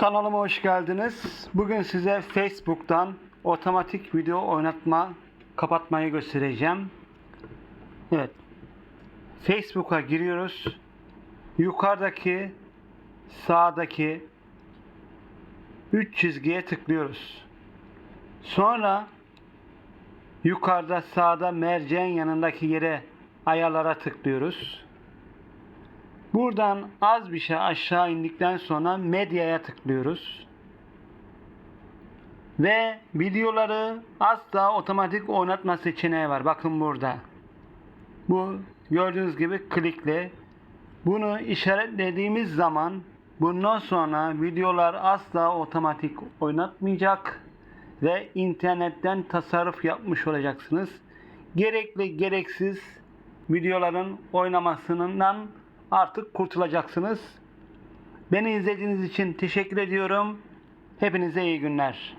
Kanalıma hoş geldiniz. Bugün size Facebook'tan otomatik video oynatma kapatmayı göstereceğim. Evet. Facebook'a giriyoruz. Yukarıdaki sağdaki 3 çizgiye tıklıyoruz. Sonra yukarıda sağda merceğin yanındaki yere ayarlara tıklıyoruz. Buradan az bir şey aşağı indikten sonra medyaya tıklıyoruz. Ve videoları asla otomatik oynatma seçeneği var. Bakın burada. Bu gördüğünüz gibi klikli. Bunu işaretlediğimiz zaman bundan sonra videolar asla otomatik oynatmayacak ve internetten tasarruf yapmış olacaksınız. Gerekli gereksiz videoların oynamasından artık kurtulacaksınız. Beni izlediğiniz için teşekkür ediyorum. Hepinize iyi günler.